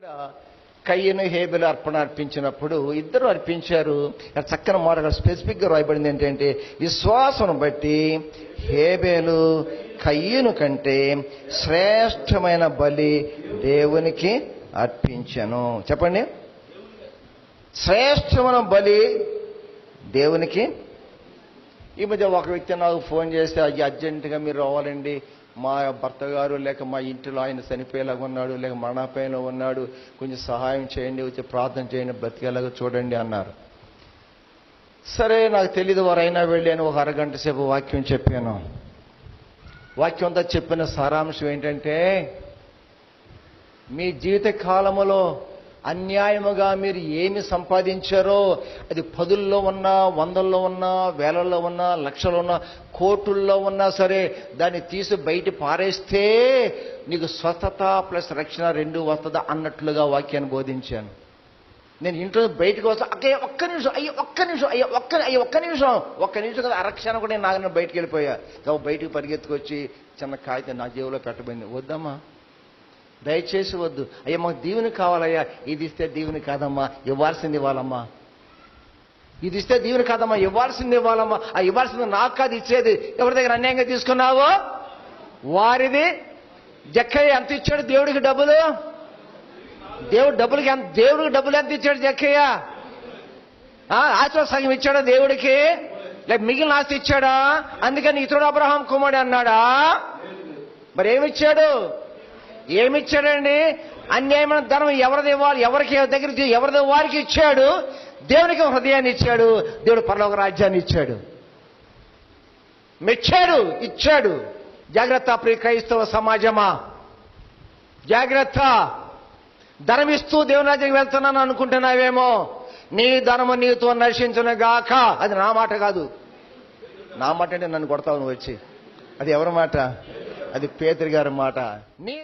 ఇక్కడ కయ్యను హేబెలు అర్పణ అర్పించినప్పుడు ఇద్దరు అర్పించారు. చక్కని మాట స్పెసిఫిక్గా రాయబడింది ఏంటంటే విశ్వాసం బట్టి హేబేలు కయ్యను కంటే శ్రేష్టమైన బలి దేవునికి అర్పించను. చెప్పండి. శ్రేష్టమైన బలి దేవునికి. ఈ మధ్య ఒక వ్యక్తి నాకు ఫోన్ చేస్తే అది అర్జెంటుగా మీరు రావాలండి. మా భర్త గారు లేక మా ఇంటిలో ఆయన చనిపోయేలాగా ఉన్నాడు లేక మరణాపాయంలో ఉన్నాడు కొంచెం సహాయం చేయండి వచ్చి ప్రార్థన చేయండి బ్రతికేలాగా చూడండి అన్నారు. సరే నాకు తెలియదు వారైనా వెళ్ళి ఒక అరగంట సేపు వాక్యం చెప్పాను. వాక్యం అంతా చెప్పిన సారాంశం ఏంటంటే మీ జీవిత కాలంలో అన్యాయముగా మీరు ఏమి సంపాదించారో అది పదుల్లో ఉన్నా వందల్లో ఉన్నా వేలల్లో ఉన్నా లక్షల్లో ఉన్నా కోటుల్లో ఉన్నా సరే దాన్ని తీసి బయట పారేస్తే నీకు స్వస్థత ప్లస్ రక్షణ రెండు వస్తుందా అన్నట్లుగా వాక్యాన్ని బోధించాను. నేను ఇంట్లో బయటకు వస్తా అక్కయ్య ఒక్క నిమిషం అయ్యో ఒక్క నిమిషం అయ్యో ఒక్క అయ్యో ఒక్క నిమిషం ఒక్క నిమిషం కదా అరక్షణ కూడా నేను నాగన బయటకు వెళ్ళిపోయా. బయటకు పరిగెత్తుకొచ్చి చిన్న కాగితం నా జేబులో పెట్టబడింది వద్దమ్మా దయచేసి వద్దు. అయ్యా మాకు దీవెని కావాలయ్యా. ఇది ఇస్తే దీవెని కాదమ్మా. ఇవ్వాల్సింది ఇవ్వాలమ్మా. ఇది ఇస్తే దీవెని కాదమ్మా. ఇవ్వాల్సింది ఇవ్వాలమ్మా. ఆ ఇవ్వాల్సింది నాకు కాదు ఇచ్చేది. ఎవరి దగ్గర అన్యాయంగా తీసుకున్నావో? వారిది? జక్కయ్య ఎంత ఇచ్చాడు? దేవుడికి డబ్బులు? దేవుడు డబ్బులకి ఎంత దేవుడికి డబ్బులు ఎంత ఇచ్చాడు జక్కయ్య? ఆశ సగం ఇచ్చాడా దేవుడికి? లేక మిగిలిన ఆస్తి ఇచ్చాడా? అందుకని ఇతరుడు అబ్రహాం కుమారుడు అన్నాడా? మరి ఏమిచ్చాడు? ఏమిచ్చాడండి? అన్యాయమైన ధనం ఎవరిది ఇవ్వాలి? ఎవరికి దగ్గర ఎవరిది వారికి ఇచ్చాడు? దేవునికి హృదయాన్ని ఇచ్చాడు. దేవుడు పరలోక రాజ్యాన్ని ఇచ్చాడు. మెచ్చాడు ఇచ్చాడు. జాగ్రత్త ప్రియ క్రైస్తవ సమాజమా? జాగ్రత్త. ధనమిస్తూ దేవుని రాజ్యానికి వెళ్తున్నాను అనుకుంటున్నావేమో? నీ ధనము నీతో నశించును గాక. అది నా మాట కాదు. నా మాట అంటే నన్ను కొడతావు నువ్వు వచ్చి. అది ఎవరి మాట? అది పేదరి గారి మాట. నీ